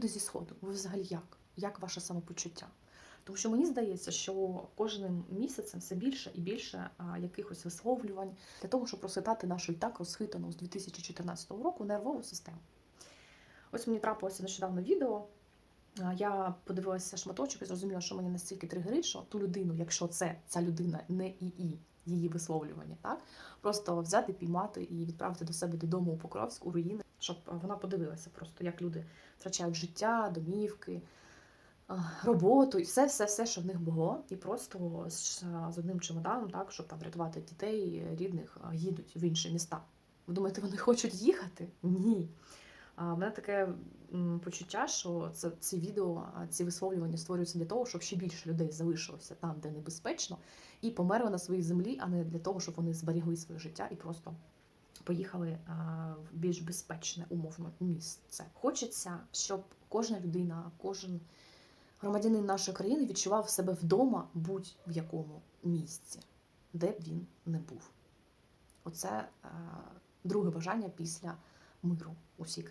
люди зі сходу, ви взагалі як? Як ваше самопочуття? Тому що мені здається, що кожним місяцем все більше і більше а, якихось висловлювань для того, щоб розхитати нашу і так розхитану з 2014 року нервову систему. Ось мені трапилося нещодавно відео. Я подивилася шматочок і зрозуміла, що мені настільки тригерить, що ту людину, якщо це ця людина не ІІ, її висловлювання, так просто взяти, піймати і відправити до себе додому у Покровськ, у руїни, щоб вона подивилася просто, як люди втрачають життя, домівки, роботу і все, все, все, що в них було, і просто з, з одним чемоданом, так, щоб там врятувати дітей, рідних, їдуть в інші міста. Ви думаєте, вони хочуть їхати? Ні. А в мене таке почуття, що це ці відео, ці висловлювання створюються для того, щоб ще більше людей залишилося там, де небезпечно, і померли на своїй землі, а не для того, щоб вони зберігли своє життя і просто поїхали в більш безпечне умовно місце. Хочеться, щоб кожна людина, кожен громадянин нашої країни відчував себе вдома будь-в якому місці, де б він не був. Оце друге бажання після миру усіх.